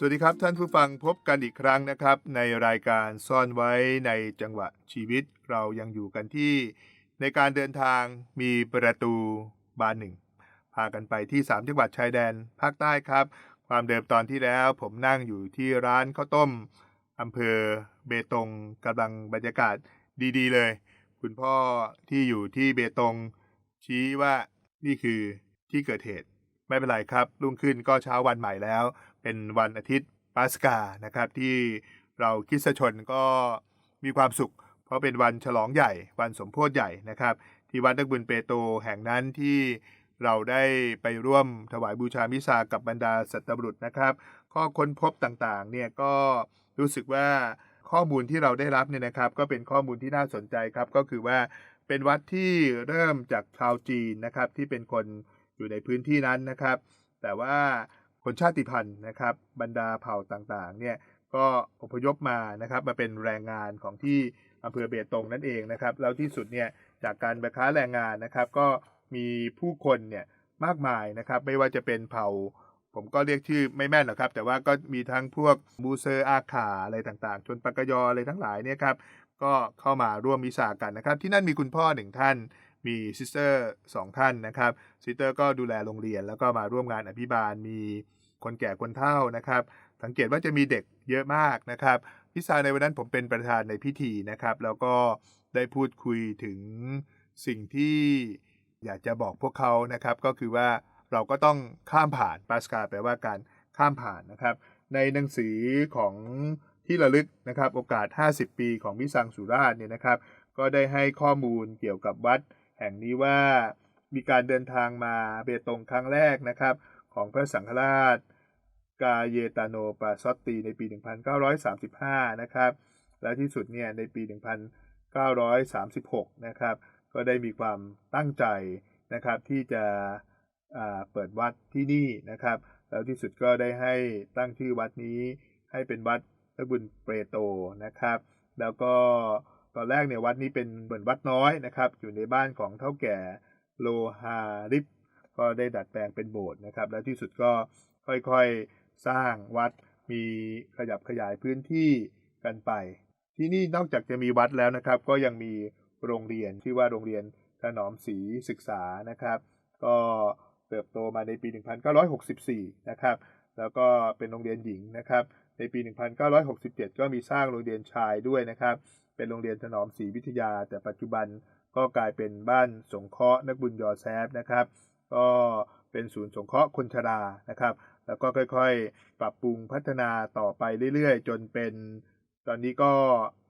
สวัสดีครับท่านผู้ฟังพบกันอีกครั้งนะครับ ในรายการซ่อนไว้ในจังหวะชีวิตเรายังอยู่กันที่ ในการเดินทางมีประตูบานหนึ่งพากันไปที่ 3 จังหวัดชายแดนภาคใต้ครับ ความเดิมตอนที่แล้วผมนั่งอยู่ที่ร้านข้าวต้มอำเภอเบตงกำลังบรรยากาศดีๆ เลย คุณพ่อที่อยู่ที่เบตง ชี้ว่านี่คือที่เกิดเหตุไม่เป็นไรครับ รุ่งขึ้นก็เช้าวันใหม่แล้ว เป็นวันอาทิตย์ปาสกานะครับที่เราคริสชนก็มีความสุข เพราะเป็นวันฉลองใหญ่ วันสมโพธิใหญ่นะครับ ที่วัดนักบุญเปโตแห่งนั้นที่เราได้ไปร่วมถวายบูชามิซากับบรรดาสัตบุรุษนะครับ ข้อค้นพบต่างๆเนี่ยก็รู้สึกว่าข้อมูลที่เราได้รับเนี่ยนะครับ ก็เป็นข้อมูลที่น่าสนใจครับ ก็คือว่าเป็นวัดที่เริ่มจากชาวจีนนะครับที่เป็นคนอยู่ในพื้นที่นั้นนะครับ แต่ว่า คนชาติพันธุ์นะครับ บรรดาเผ่าต่างๆ เนี่ยก็อพยพมานะครับมาเป็นแรงงานของที่อำเภอเบตงนั่นเองนะครับ แล้วที่สุดเนี่ยจากการไปค้าแรงงานนะครับ ก็มีผู้คนเนี่ยมากมายนะครับ ไม่ว่าจะเป็นเผ่า ผมก็เรียกชื่อไม่แม่นหรอกครับ แต่ว่าก็มีทั้งพวกบูเซอร์อาขาอะไรต่างๆจนปากกยออะไรทั้งหลายเนี่ยครับก็เข้ามาร่วมมิสากันนะครับ ที่นั่นมีคุณพ่อหนึ่งท่าน มีซิสเตอร์สองท่านนะครับซิสเตอร์ก็ดูแลโรงเรียน แล้วก็มาร่วมงานอภิบาลมีคนแก่คนเฒ่านะครับ สังเกตว่าจะมีเด็กเยอะมากนะครับพิซาในวันนั้นผมเป็นประธานในพิธีนะครับ แล้วก็ได้พูดคุยถึงสิ่งที่อยากจะบอกพวกเขานะครับ ก็คือว่าเราก็ต้องข้ามผ่านปาสกาแปลว่าการข้ามผ่านนะครับ ในหนังสือของที่ระลึกนะครับ โอกาส 50 ปีของมิสังสุราษฎร์เนี่ยนะครับ ก็ได้ให้ข้อมูลเกี่ยวกับวัด แห่งนี้ว่ามีการเดินทางมาเบตงครั้งแรกนะครับ ของพระสังฆราช กาเยตาโนปาซอตตีในปี 1935 นะครับ และที่สุดเนี่ยในปี 1936 นะครับ ก็ได้มีความตั้งใจนะครับที่จะเปิดวัดที่นี่นะครับ แล้วที่สุดก็ได้ให้ตั้งชื่อวัดนี้ให้เป็นวัดพระบุญเปโตนะครับ แล้วก็ ตอนแรกเนี่ยวัดนี้เป็นเหมือนวัดน้อยนะครับ อยู่ในบ้านของเท่าแก่โลฮาริปก็ได้ดัดแปลงเป็นโบสถ์นะครับ แล้วที่สุดก็ค่อยๆสร้างวัดมีขยับขยายพื้นที่กันไป ที่นี่นอกจากจะมีวัดแล้วนะครับ ก็ยังมีโรงเรียนชื่อว่าโรงเรียนถนอมศรีศึกษานะครับ ก็เติบโตมาในปี 1964 นะครับ แล้วก็เป็นโรงเรียนหญิงนะครับ ในปี 1967 ก็มีสร้างโรงเรียนชายด้วยนะครับ เป็นโรงเรียนถนอมศรีวิทยา แต่ปัจจุบันก็กลายเป็นบ้านสงเคราะห์นักบุญยอแซฟนะครับ ก็เป็นศูนย์สงเคราะห์คนชรานะครับ แล้วก็ค่อยๆ ปรับปรุงพัฒนาต่อไปเรื่อยๆ จนเป็น ตอนนี้ก็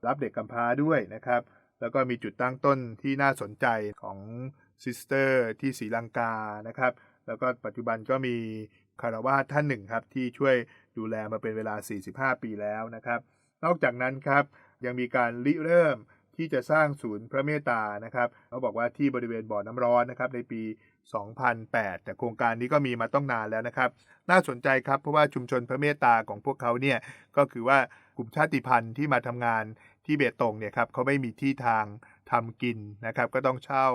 รับเด็กกำพร้าด้วยนะครับ แล้วก็มีจุดตั้งต้นที่น่าสนใจของซิสเตอร์ที่ศรีลังกานะครับ แล้วก็ปัจจุบันก็มีคารวาสท่านหนึ่งครับที่ช่วยดูแลมาเป็นเวลา 45 ปีแล้วนะครับ นอกจากนั้นครับ ยังมีการริเริ่มที่จะสร้างศูนย์พระเมตตานะครับเขาบอกว่าที่บริเวณบ่อน้ำร้อนนะครับในปี 2008 แต่โครงการนี้ก็มีมาต้องนานแล้วนะครับ น่าสนใจครับเพราะว่าชุมชนพระเมตตาของพวกเขาเนี่ยก็คือว่ากลุ่มชาติพันธุ์ที่มาทำงานที่เบตงเนี่ยครับเขาไม่มีที่ทางทำกินนะครับ ก็ต้องเช่า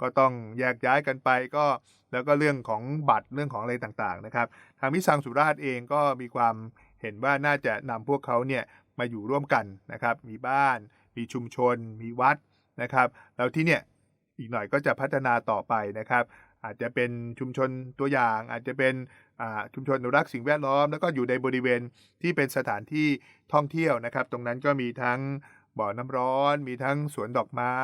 ก็ต้องแยกย้ายกันไปก็แล้วก็เรื่องของบัตรเรื่องของอะไรต่างๆนะครับ ทางมิสังสุราษฎร์เองก็มีความเห็นว่าน่าจะนำพวกเขาเนี่ย มาอยู่ร่วมกันนะครับ มีบ้าน มีชุมชน มีวัดนะครับ แล้วที่เนี่ยอีกหน่อยก็จะพัฒนาต่อไปนะครับ อาจจะเป็นชุมชนตัวอย่าง อาจจะเป็นชุมชนอนุรักษ์สิ่งแวดล้อม แล้วก็อยู่ในบริเวณที่เป็นสถานที่ท่องเที่ยวนะครับ ตรงนั้นก็มีทั้งบ่อน้ำร้อน มีทั้งสวนดอกไม้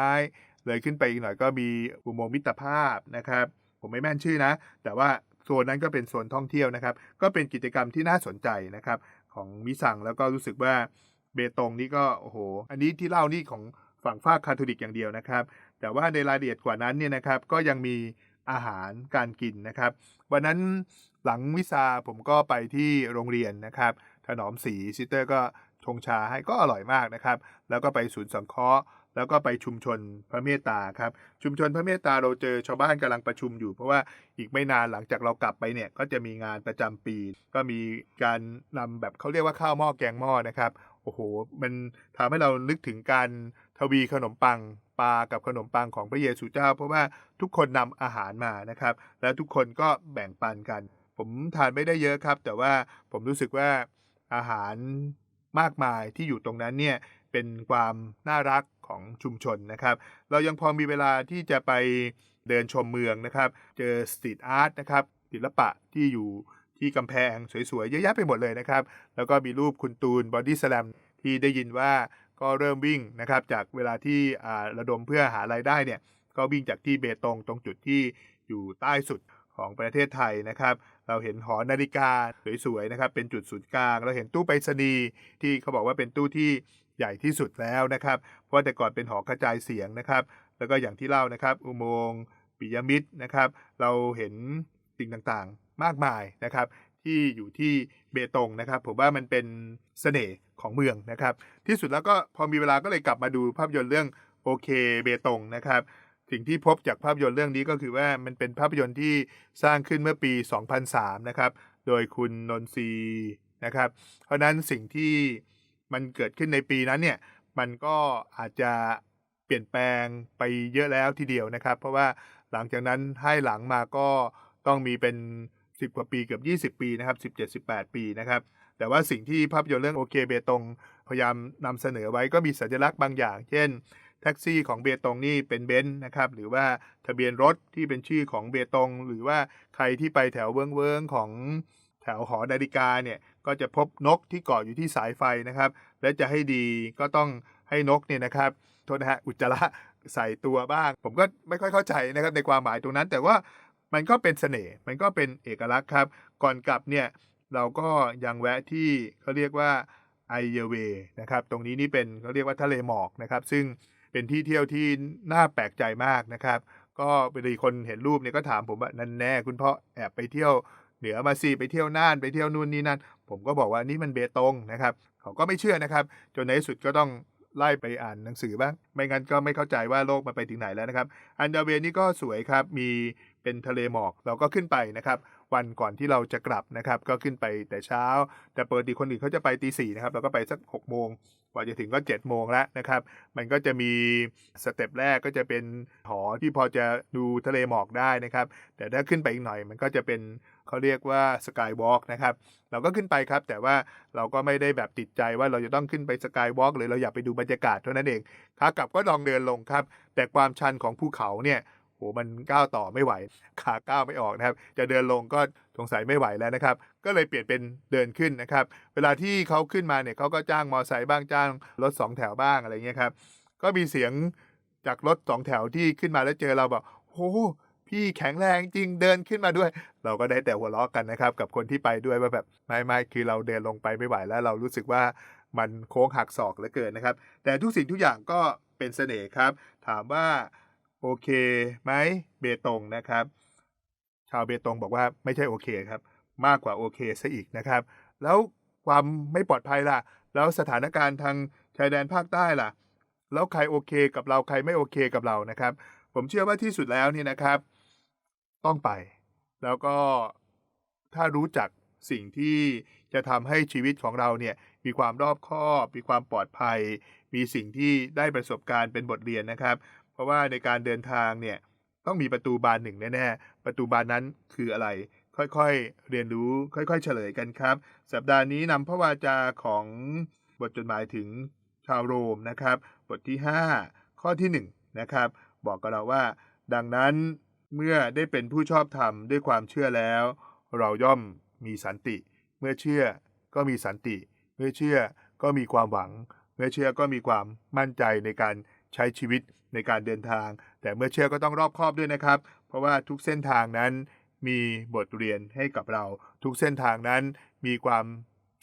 เลยขึ้นไปอีกหน่อยก็มีอุโมงค์มิตรภาพนะครับ ผมไม่แม่นชื่อนะ แต่ว่าโซนนั้นก็เป็นโซนท่องเที่ยวนะครับ ก็เป็นกิจกรรมที่น่าสนใจนะครับ ของมิสังแล้วก็รู้สึกว่าเบตงนี่ก็โอ้โห อันนี้ที่เล่านี่ของฝั่งฝากคาทอลิกอย่างเดียวนะครับ แต่ว่าในรายละเอียดกว่านั้นเนี่ยนะครับก็ยังมีอาหารการกินนะครับ วันนั้นหลังวิซาผมก็ไปที่โรงเรียนนะครับ ถนอมสีซิสเตอร์ก็ชงชาให้ก็อร่อยมากนะครับ แล้วก็ไปศูนย์สังเคราะห์ แล้วก็ไปชุมชนพระเมตตาครับ ชุมชนพระเมตตาเราเจอชาวบ้านกำลังประชุมอยู่ เพราะว่าอีกไม่นานหลังจากเรากลับไปเนี่ยก็จะมีงานประจำปี ก็มีการนำแบบเขาเรียกว่าข้าวหม้อแกงหม้อนะครับโอ้โห มันทำให้เรานึกถึงการทวีขนมปังปลากับขนมปังของพระเยซูเจ้า เพราะว่าทุกคนนำอาหารมานะครับ แล้วทุกคนก็แบ่งปันกัน ผมทานไม่ได้เยอะครับ แต่ว่าผมรู้สึกว่าอาหารมากมายที่อยู่ตรงนั้นเนี่ยเป็นความน่ารัก ของชุมชนนะครับ เรายังพอมีเวลาที่จะไปเดินชมเมืองนะครับ เจอสตรีทอาร์ตนะครับศิลปะที่อยู่ที่กำแพงสวยๆ เยอะแยะไปหมดเลยนะครับ แล้วก็มีรูปคุณตูนบอดี้สแลมที่ได้ยินว่าก็เริ่มวิ่งนะครับ จากเวลาที่ระดมเพื่อหารายได้เนี่ย ก็วิ่งจากที่เบตงตรงจุดที่อยู่ใต้สุดของประเทศไทยนะครับ เราเห็นหอนาฬิกาสวยๆนะครับ เป็นจุดศูนย์กลาง เราเห็นตู้ไปรษณีย์ที่เขาบอกว่าเป็นตู้ที่ ใหญ่ที่สุดแล้วนะครับเพราะแต่ก่อนเป็นหอกระจายเสียงนะครับ แล้วก็อย่างที่เล่านะครับ อุโมงค์ปิยมิตรนะครับ เราเห็นสิ่งต่างๆมากมายนะครับ ที่อยู่ที่เบตงนะครับ ผมว่ามันเป็นเสน่ห์ของเมืองนะครับ ที่สุดแล้วก็พอมีเวลาก็เลยกลับมาดูภาพยนตร์เรื่องโอเคเบตงนะครับสิ่งที่พบจากภาพยนตร์เรื่องนี้ก็คือว่ามันเป็นภาพยนตร์ที่สร้างขึ้นเมื่อปี 2003 นะครับ โดยคุณนนทรีนะครับ เพราะนั้นสิ่งที่ มันเกิดขึ้นในปีนั้นเนี่ยมันก็อาจจะเปลี่ยนแปลงไปเยอะแล้วทีเดียวนะครับ เพราะว่าหลังจากนั้นให้หลังมาก็ต้องมีเป็น 10 กว่าปีเกือบ 20 ปีนะครับ17 18 ปีนะครับ แต่ว่าสิ่งที่ภาพยนตร์เรื่องโอเคเบตงพยายามนำเสนอไว้ก็มีสัญลักษณ์บางอย่าง เช่น แท็กซี่ของเบตงนี่เป็นเบนซ์นะครับหรือว่าทะเบียนรถที่เป็นชื่อของเบตงหรือว่าใครที่ไปแถวเวิ้งเวิงๆของ แถวหอนาฬิกาเนี่ยก็จะพบนกที่เกาะอยู่ที่สายไฟนะครับ และจะให้ดีก็ต้องให้นกเนี่ยนะครับโทษนะฮะอุจจาระใส่ตัวบ้าง ผมก็ไม่ค่อยเข้าใจนะครับในความหมายตรงนั้น แต่ว่ามันก็เป็นเสน่ห์มันก็เป็นเอกลักษณ์ครับ ก่อนกลับเนี่ยเราก็ยังแวะที่เขาเรียกว่าไอเยเวนะครับ ตรงนี้นี่เป็นเขาเรียกว่าทะเลหมอกนะครับ ซึ่งเป็นที่เที่ยวที่น่าแปลกใจมากนะครับ ก็เวลาคนเห็นรูปเนี่ยก็ถามผมว่านั่นแน่ คุณพ่อแอบไปเที่ยว เหนือมาสิไปเที่ยวน่านไปเที่ยวนู่นนี่นั่นผมก็บอกว่านี่มันเบตงนะครับเขาก็ไม่เชื่อนะครับ จนในที่สุดก็ต้องไล่ไปอ่านหนังสือบ้าง ไม่งั้นก็ไม่เข้าใจว่าโลกมันไปถึงไหนแล้วนะครับ อันดาเวนี่ก็สวยครับ มีเป็นทะเลหมอก เราก็ขึ้นไปนะครับ วันก่อนที่เราจะกลับนะครับ ก็ขึ้นไปแต่เช้า แต่เปกติคนอื่นเขาจะไปตีสี่นะครับ เราก็ไปสัก6กโมง กว่าจะถึงก็7จ็ดโมงแล้วนะครับ มันก็จะมีสเต็ปแรกก็จะเป็นหอที่พอจะดูทะเลหมอกได้นะครับ แต่ถ้าขึ้นไปอีกหน่อย มันก็จะเป็น เขาเรียกว่าสกายวอล์กนะครับ เราก็ขึ้นไปครับ แต่ว่าเราก็ไม่ได้แบบติดใจว่าเราจะต้องขึ้นไปสกายวอล์กหรือเราอยากไปดูบรรยากาศเท่านั้นเองขากลับก็ลองเดินลงครับ แต่ความชันของภูเขาเนี่ยโหมันก้าวต่อไม่ไหว ขาก้าวไม่ออกนะครับ จะเดินลงก็สงสัยไม่ไหวแล้วนะครับ ก็เลยเปลี่ยนเป็นเดินขึ้นนะครับ เวลาที่เขาขึ้นมาเนี่ยเขาก็จ้างมอไซค์บ้างจ้างรถสองแถวบ้างอะไรเงี้ยครับ ก็มีเสียงจากรถสองแถวที่ขึ้นมาแล้วเจอเราบอกโอ้ พี่แข็งแรงจริงเดินขึ้นมาด้วย เราก็ได้แต่หัวเราะกันนะครับ กับคนที่ไปด้วยว่าแบบไม่ไม่คือเราเดินลงไปไม่ไหวแล้ว เรารู้สึกว่ามันโค้งหักศอกเหลือเกินนะครับ แต่ทุกสิ่งทุกอย่างก็เป็นเสน่ห์ครับ ถามว่าโอเคไหมเบตงนะครับ ชาวเบตงบอกว่าไม่ใช่โอเคครับ มากกว่าโอเคซะอีกนะครับ แล้วความไม่ปลอดภัยล่ะ แล้วสถานการณ์ทางชายแดนภาคใต้ล่ะ แล้วใครโอเคกับเราใครไม่โอเคกับเรานะครับ ผมเชื่อว่าที่สุดแล้วนี่นะครับ ต้องไป แล้วก็ถ้ารู้จักสิ่งที่จะทำให้ชีวิตของเราเนี่ยมีความรอบคอบมีความปลอดภัย มีสิ่งที่ได้ประสบการณ์เป็นบทเรียนนะครับ เพราะว่าในการเดินทางเนี่ยต้องมีประตูบานหนึ่งแน่ๆ ประตูบานนั้นคืออะไร ค่อยๆ เรียนรู้ ค่อยๆ เฉลยกันครับ สัปดาห์นี้นำพระวาจาของบทจดหมายถึงชาวโรมนะครับ บทที่ 5 ข้อที่1นะครับ บอกกับเราว่า ดังนั้น เมื่อได้เป็นผู้ชอบธรรมด้วยความเชื่อแล้ว เราย่อมมีสันติ เมื่อเชื่อก็มีสันติ เมื่อเชื่อก็มีความหวัง เมื่อเชื่อก็มีความมั่นใจในการใช้ชีวิตในการเดินทาง แต่เมื่อเชื่อก็ต้องรอบคอบด้วยนะครับ เพราะว่าทุกเส้นทางนั้นมีบทเรียนให้กับเรา ทุกเส้นทางนั้นมีความ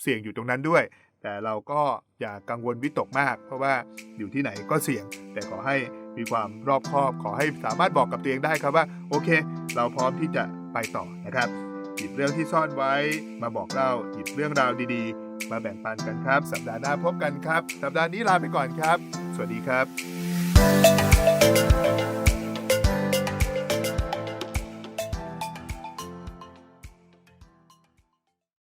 เสี่ยงอยู่ตรงนั้นด้วย แต่เราก็อย่ากังวลวิตกมาก เพราะว่าอยู่ที่ไหนก็เสี่ยง แต่ขอให้ มีความรอบคอบขอให้สามารถบอกกับตัวเองได้ครับว่า โอเค เราพร้อมที่จะไปต่อนะครับ หยิบเรื่องที่ซ่อนไว้มาบอกเล่าหยิบเรื่องราวดีๆ มาแบ่งปันกันครับ สัปดาห์หน้าพบกันครับ สัปดาห์นี้ลาไปก่อนครับ สวัสดีครับ